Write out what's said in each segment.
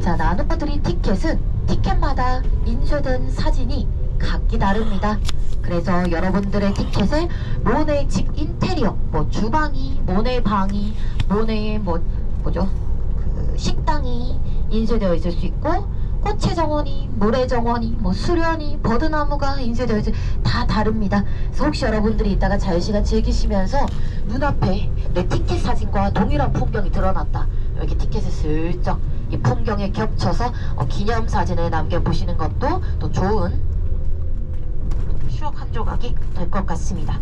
자, 나눠드린 티켓은 티켓마다 인쇄된 사진이 각기 다릅니다. 그래서 여러분들의 티켓에 모네 집 인테리어, 뭐 주방이, 모네 방이, 모네의 뭐 뭐죠? 그 식당이 인쇄되어 있을 수 있고 꽃의 정원이, 모래 정원이, 뭐 수련이, 버드나무가 인쇄되어 있을 다 다릅니다. 그래서 혹시 여러분들이 이따가 자유시간 즐기시면서 눈앞에 내 티켓 사진과 동일한 풍경이 드러났다. 이렇게 티켓을 슬쩍 이 풍경에 겹쳐서 어, 기념 사진을 남겨보시는 것도 또 좋은 추억 한 조각이 될 것 같습니다.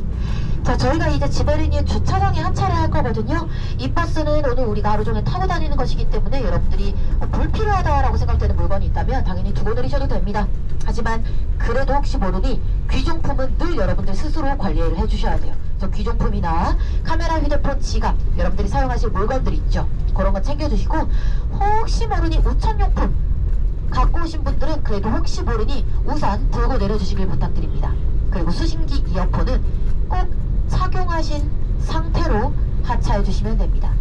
자, 저희가 이제 지베르니의 주차장에 하차를 할 거거든요. 이 버스는 오늘 우리가 하루 종일 타고 다니는 것이기 때문에 여러분들이 어, 불필요하다라고 생각되는 물건이 있다면 당연히 두고 내리셔도 됩니다. 하지만 그래도 혹시 모르니 귀중품은 늘 여러분들 스스로 관리를 해주셔야 돼요. 그래서 귀중품이나 카메라, 휴대폰, 지갑 여러분들이 사용하실 물건들 있죠. 그런 거 챙겨주시고 혹시 모르니 우천용품 갖고 오신 분들은 그래도 혹시 모르니 우산 들고 내려주시길 부탁드립니다. 그리고 수신기 이어폰은 꼭 착용하신 상태로 하차해 주시면 됩니다.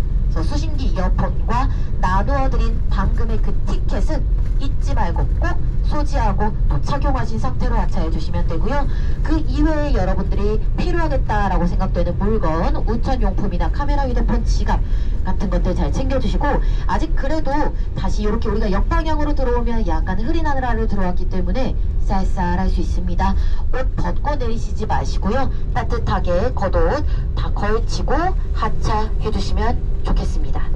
수신기 이어폰과 나누어드린 방금의 그 티켓은 잊지 말고 꼭 소지하고 또 착용하신 상태로 하차해 주시면 되고요. 그 이외에 여러분들이 필요하겠다라고 생각되는 물건, 우천용품이나 카메라, 휴대폰, 지갑 같은 챙겨주시고 아직 그래도 다시 이렇게 우리가 역방향으로 들어오면 약간 흐린 하늘 아래로 들어왔기 때문에 쌀쌀할 수 있습니다. 옷 벗고 내리시지 마시고요. 따뜻하게 겉옷 다 걸치고 하차해 주시면 좋겠습니다.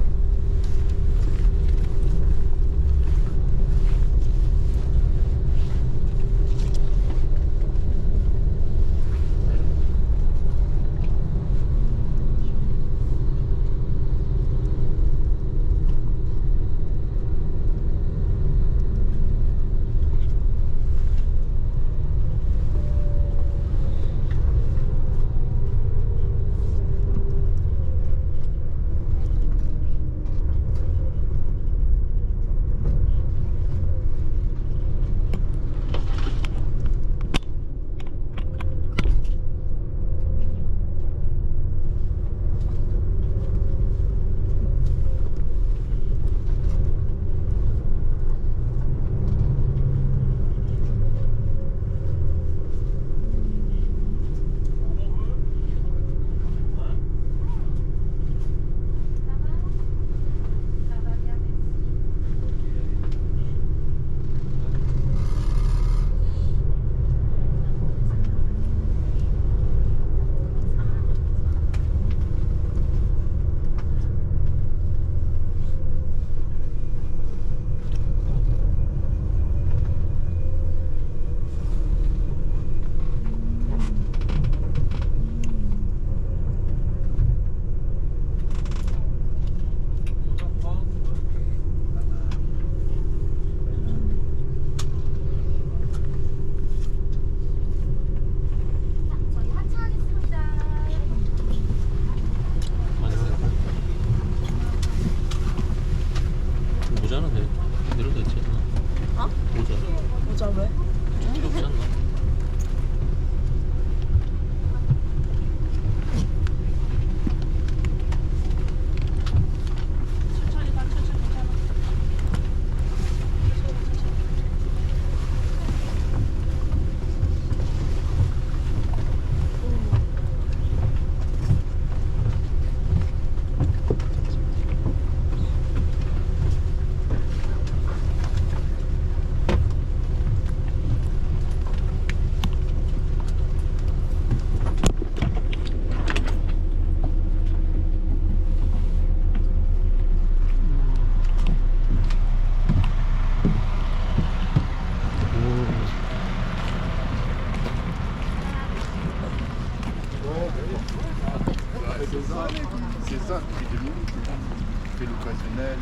C'est l'occasionnel.